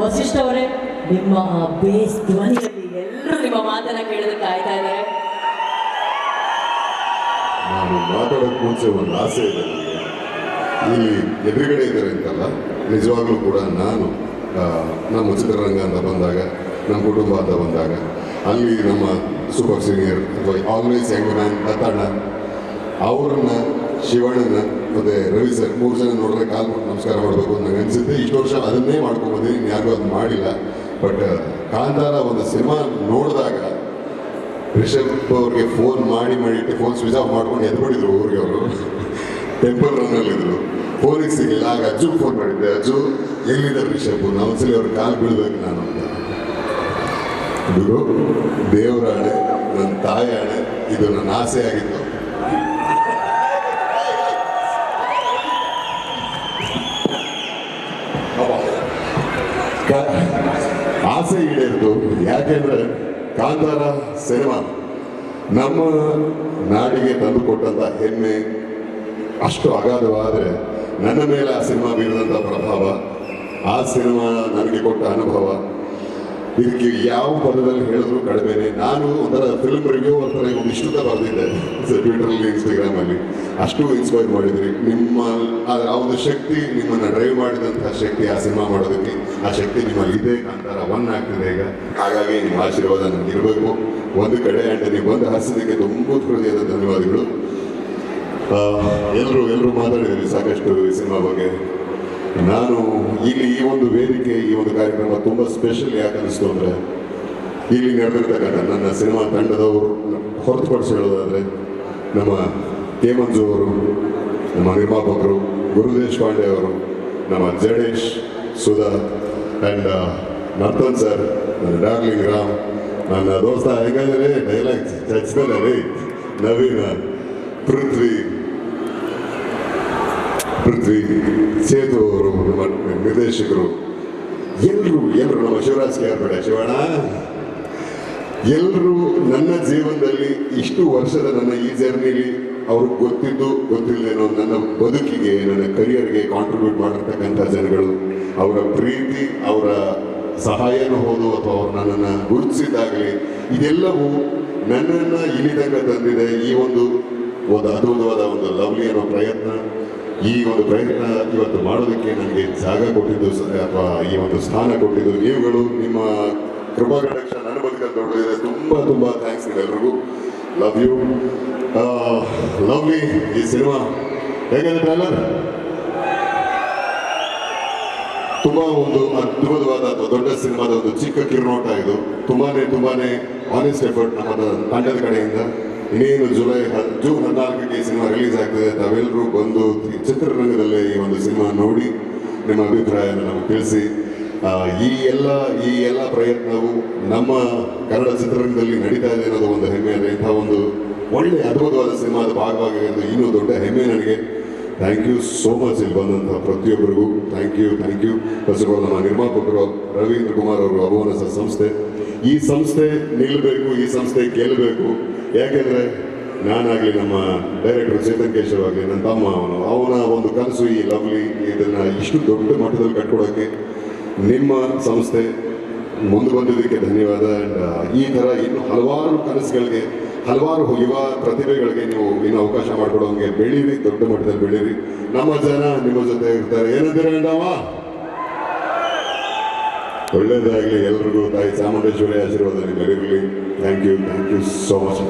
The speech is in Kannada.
ವಸಿಷ್ಠ ಅವರೇ ನಿಮ್ಮ ಬೇಸ್ ಧ್ವನಿಯಲ್ಲಿ ಎಲ್ಲರೂ ನಿಮ್ಮ ಮಾತನ್ನ ಕೇಳೋದಕ್ಕೆ ಕಾಯ್ತಾ ಇದ್ದಾರೆ ನಾನು ಮಾತಾಡೋಕೆ ಮುಂಚೆ ಒಂದು ಆಸೆ ಇದೆ ಇಲ್ಲಿ ಎದುರುಗಡೆ ಇದ್ದಾರೆ ಅಂತಲ್ಲ, ನಿಜವಾಗ್ಲೂ ಕೂಡ ನಾನು ನಮ್ಮ ಚಿತ್ರರಂಗ ಅಂತ ಬಂದಾಗ, ನಮ್ಮ ಕುಟುಂಬ ಅಂತ ಬಂದಾಗ, ಅಲ್ಲಿ ನಮ್ಮ ಸೂಪರ್ ಸೀನಿಯರ್, ಅಥವಾ ಆಲ್ವೇಸ್ ಯಂಗ್ ಮ್ಯಾನ್ ಕತ್ತಣ್ಣ, ಅವ್ರನ್ನ, ಶಿವಣ್ಣನ ಮತ್ತೆ ರವಿ ಸರ್, ಮೂರು ಜನ ನೋಡಿದ್ರೆ ಕಾಲ್ ಮಾಡಿ ನಮಸ್ಕಾರ ಮಾಡಬೇಕು ಅಂತ ನಂಗೆ ಅನಿಸುತ್ತೆ. ಇಷ್ಟು ವರ್ಷ ಅದನ್ನೇ ಮಾಡ್ಕೊಂಡು ಬಂದಿದ್ದೀನಿ ಯಾರಿಗೂ ಅದು ಮಾಡಿಲ್ಲ. ಬಟ್ ಕಾಂತಾರ ಒಂದು ಸಿನಿಮಾ ನೋಡಿದಾಗ ರಿಷಬ್ ಅವ್ರಿಗೆ ಫೋನ್ ಮಾಡಿ ಮಾಡಿಟ್ಟು ಫೋನ್ ಸ್ವಿಚ್ ಆಫ್ ಮಾಡ್ಕೊಂಡು ಎದ್ಬಿಟ್ಟಿದ್ರು ಊರಿಗೆ ಅವರು. ಟೆಂಪಲ್ ರನ್ನಲ್ಲಿದ್ರು ಫೋನಿಗೆ ಸಿಗಲಿಲ್ಲ. ಆಗ ಅಜ್ಜು ಫೋನ್ ಮಾಡಿದ್ದೆ. ಅಜ್ಜು, ಎಲ್ಲಿದ್ದಾರೆ ರಿಷಬ್? ಒಂದ್ಸಲಿ ಅವ್ರ ಕಾಲು ಬೀಳ್ಬೇಕು ನಾನು ಅಂತ. ಇದು ದೇವರ ಹಣೆ ನನ್ನ ತಾಯಿ ಹಣೆ, ಇದು ನನ್ನ ಆಸೆ ಆಗಿತ್ತು. ಆಸೆ ಈಡೇರಿತು ಯಾಕೆಂದ್ರೆ ಕಾಂತಾರ ಸಿನಿಮಾ ನಮ್ಮ ನಾಡಿಗೆ ತಂದುಕೊಟ್ಟಂತ ಹೆಮ್ಮೆ ಅಷ್ಟು ಅಗಾಧವಾದರೆ ನನ್ನ ಮೇಲೆ ಆ ಸಿನಿಮಾ ಬೀರಿದಂಥ ಪ್ರಭಾವ, ಆ ಸಿನಿಮಾ ನನಗೆ ಕೊಟ್ಟ ಅನುಭವ ಇದಕ್ಕೆ ಯಾವ ಪದದಲ್ಲಿ ಹೇಳಿದ್ರು ಕಡಿಮೆನೆ. ನಾನು ಒಂಥರ ಫಿಲ್ಮ್ ರಿವ್ಯೂ ಒಂಥರ ಒಂದಿಷ್ಟು ಬರೆದಿದ್ದೆ. ಟ್ವಿಟರಲ್ಲಿ ಇನ್ಸ್ಟಾಗ್ರಾಮಲ್ಲಿ ಅಷ್ಟು ಇನ್ಸ್ಪೈರ್ ಮಾಡಿದ್ರಿ ನಿಮ್ಮ, ಆ ಒಂದು ಶಕ್ತಿ ನಿಮ್ಮನ್ನು ಡ್ರೈವ್ ಮಾಡಿದಂಥ ಶಕ್ತಿ ಆ ಸಿನಿಮಾ ಮಾಡೋದಕ್ಕೆ. ಆ ಶಕ್ತಿ ನಿಮ್ಮಲ್ಲಿ ಇದೆ. ಅಂತಾರ ಒನ್ ಆಗ್ತಿದೆ ಈಗ. ಹಾಗಾಗಿ ನಿಮ್ಮ ಆಶೀರ್ವಾದ ನನಗೆ ಇರಬೇಕು. ಒಂದು ಕಡೆ ಆ್ಯಂಡ್ ನೀವು ಒಂದು ಹಸಿದಕ್ಕೆ ತುಂಬ ಹೃದಯದ ಧನ್ಯವಾದಗಳು. ಎಲ್ಲರೂ ಎಲ್ಲರೂ ಮಾತಾಡಿದ್ದೀವಿ ಸಾಕಷ್ಟು ಈ ಸಿನಿಮಾ ಬಗ್ಗೆ. ನಾನು ಇಲ್ಲಿ ಈ ಒಂದು ವೇದಿಕೆ, ಈ ಒಂದು ಕಾರ್ಯಕ್ರಮ ತುಂಬ ಸ್ಪೆಷಲ್ ಯಾಕೆ ಅನಿಸ್ತು ಅಂದರೆ, ಇಲ್ಲಿ ನಡೆದಿರ್ತಕ್ಕಂಥ ನನ್ನ ಸಿನಿಮಾ ತಂಡದವರು, ಹೊರತುಪಡಿಸಿ ಹೇಳೋದಾದರೆ, ನಮ್ಮ ಹೇಮಂಜು ಮಂಜು ಅವರು, ನಮ್ಮ ನಿರ್ಮಾಪಕರು ಗುರುದೇಶ್ ಪಾಂಡೆ ಅವರು, ನಮ್ಮ ಜಡೇಶ್, ಸುಧಾ ಆ್ಯಂಡ್ ನರ್ತನ್ ಸರ್ ನನ್ನ ಡಾರ್ಲಿಂಗ್ ರಾಮ್, ನನ್ನ ದೋಸ್ತ, ಹೆಂಗಂದ್ರೆ ಡೈಲಾಗ್ ಚಚ್ದಲ್ಲ ರೀ ನವೀನ, ಪೃಥ್ವಿ ಪೃಥ್ವಿ ಸೇತು ಅವರು ನಿರ್ದೇಶಕರು. ಎಲ್ಲರೂ ಎಲ್ಲರೂ ನಮ್ಮ ಶಿವರಾಜ್ ಕೆ ಬೇಡ ಶಿವಣ್ಣ. ಎಲ್ಲರೂ ನನ್ನ ಜೀವನದಲ್ಲಿ ಇಷ್ಟು ವರ್ಷದ ನನ್ನ ಈ ಜರ್ನಿಲಿ ಅವ್ರಿಗೆ ಗೊತ್ತಿದ್ದು ಗೊತ್ತಿಲ್ಲದೇನೋ ನನ್ನ ಬದುಕಿಗೆ, ನನ್ನ ಕರಿಯರ್ಗೆ ಕಾಂಟ್ರಿಬ್ಯೂಟ್ ಮಾಡಿರ್ತಕ್ಕಂಥ ಜನಗಳು. ಅವರ ಪ್ರೀತಿ, ಅವರ ಸಹಾಯನೂ ಹೌದು ಅಥವಾ ಅವ್ರು ನನ್ನನ್ನು ಗುರುತಿಸಿದ್ದಾಗಲಿ, ಇದೆಲ್ಲವೂ ನನ್ನನ್ನು ಇಲ್ಲಿ ತಂದಿದೆ. ಈ ಒಂದು ಒಂದು ಅದ್ಭುತವಾದ ಒಂದು ಲವ್ಲಿ ಅನ್ನೋ ಪ್ರಯತ್ನ. ಈ ಒಂದು ಪ್ರಯತ್ನ ಇವತ್ತು ಮಾಡೋದಕ್ಕೆ ನನಗೆ ಜಾಗ ಕೊಟ್ಟಿದ್ದು, ಅಥವಾ ಈ ಒಂದು ಸ್ಥಾನ ಕೊಟ್ಟಿದ್ದು ನೀವುಗಳು. ನಿಮ್ಮ ಕೃಪಾ ಕಟಾಕ್ಷ ನನ್ನ ಬದುಕಲ್ಲಿ ದೊಡ್ಡದಿದೆ. ತುಂಬ ತುಂಬ ಥ್ಯಾಂಕ್ಸ್ ಎಲ್ರಿಗೂ. ಲವ್ ಯು ಲವ್ಲಿ ಈ ಸಿನಿಮಾ ಹೇಗಿದೆ ಟ್ರೈಲರ್ ತುಂಬ ಒಂದು ಅದ್ಭುತವಾದ ದೊಡ್ಡ ಸಿನಿಮಾದ ಒಂದು ಚಿಕ್ಕ ಕಿರುನೋಟ ಇದು. ತುಂಬಾನೇ ತುಂಬಾನೇ ಆನೆಸ್ಟ್ ಎಫರ್ಟ್ ನಮ್ಮ ತಂಡದ ಕಡೆಯಿಂದ. ಇನ್ನೇನು ಜುಲೈ ಹತ್ತು ಹದಿನಾಲ್ಕಕ್ಕೆ ಸಿನಿಮಾ ರಿಲೀಸ್ ಆಗ್ತದೆ. ತಾವೆಲ್ಲರೂ ಬಂದು ಚಿತ್ರರಂಗದಲ್ಲಿ ಈ ಒಂದು ಸಿನಿಮಾ ನೋಡಿ ನಿಮ್ಮ ಅಭಿಪ್ರಾಯನ ನಮಗೆ ತಿಳಿಸಿ. ಈ ಎಲ್ಲ ಈ ಎಲ್ಲ ಪ್ರಯತ್ನವು ನಮ್ಮ ಕನ್ನಡ ಚಿತ್ರರಂಗದಲ್ಲಿ ನಡೀತಾ ಇದೆ ಅನ್ನೋದು ಒಂದು ಹೆಮ್ಮೆ ಇಂಥ ಒಂದು ಒಳ್ಳೆ ಅದ್ಭುತವಾದ ಸಿನಿಮಾದ ಭಾಗವಾಗಿರೋದು ಇನ್ನೂ ದೊಡ್ಡ ಹೆಮ್ಮೆ ನನಗೆ. ಥ್ಯಾಂಕ್ ಯು ಸೋ ಮಚ್ ಇಲ್ಲಿ ಬಂದಂಥ ಪ್ರತಿಯೊಬ್ಬರಿಗೂ. Thank you thank you first ನಮ್ಮ ನಿರ್ಮಾಪಕರು, ರವೀಂದ್ರ ಕುಮಾರ್ ಅವರು ಅಭವನ ಸಂಸ್ಥೆ. ಈ ಸಂಸ್ಥೆ ನಿಲ್ಲಬೇಕು, ಈ ಸಂಸ್ಥೆ ಗೆಲ್ಲಬೇಕು ಯಾಕೆಂದರೆ ನಾನಾಗಲಿ ನಮ್ಮ ಡೈರೆಕ್ಟರ್ ಚೇತನ್ ಕೇಶವ್ ಆಗಲಿ ನನ್ನ ತಮ್ಮ ಅವನು, ಅವನ ಒಂದು ಕನಸು ಈ ಲವ್ಲಿ ಇದನ್ನು ಇಷ್ಟು ದೊಡ್ಡ ಮಟ್ಟದಲ್ಲಿ ಕಟ್ಕೊಡೋಕ್ಕೆ ನಿಮ್ಮ ಸಂಸ್ಥೆ ಮುಂದೆ ಬಂದಿದ್ದಕ್ಕೆ ಧನ್ಯವಾದ. ಆ್ಯಂಡ್ ಈ ಥರ ಇನ್ನು ಹಲವಾರು ಕನಸುಗಳಿಗೆ, ಹಲವಾರು ಯುವ ಪ್ರತಿಭೆಗಳಿಗೆ ನೀವು ಇನ್ನು ಅವಕಾಶ ಮಾಡಿಕೊಡೋಂಗೆ ಬೆಳೀರಿ, ದೊಡ್ಡ ಮಟ್ಟದಲ್ಲಿ ಬೆಳೀರಿ. ನಮ್ಮ ಜನ ನಿಮ್ಮ ಜೊತೆ ಇರ್ತಾರೆ. ಏನಂತೀರ ಗಂಡಮ್ಮ ಒಳ್ಳೇದಾಗಲಿ ಎಲ್ರಿಗೂ ತಾಯಿ ಚಾಮುಂಡೇಶ್ವರಿ ಆಶೀರ್ವಾದ ನಿಮಗಿರಲಿ thank you thank you so much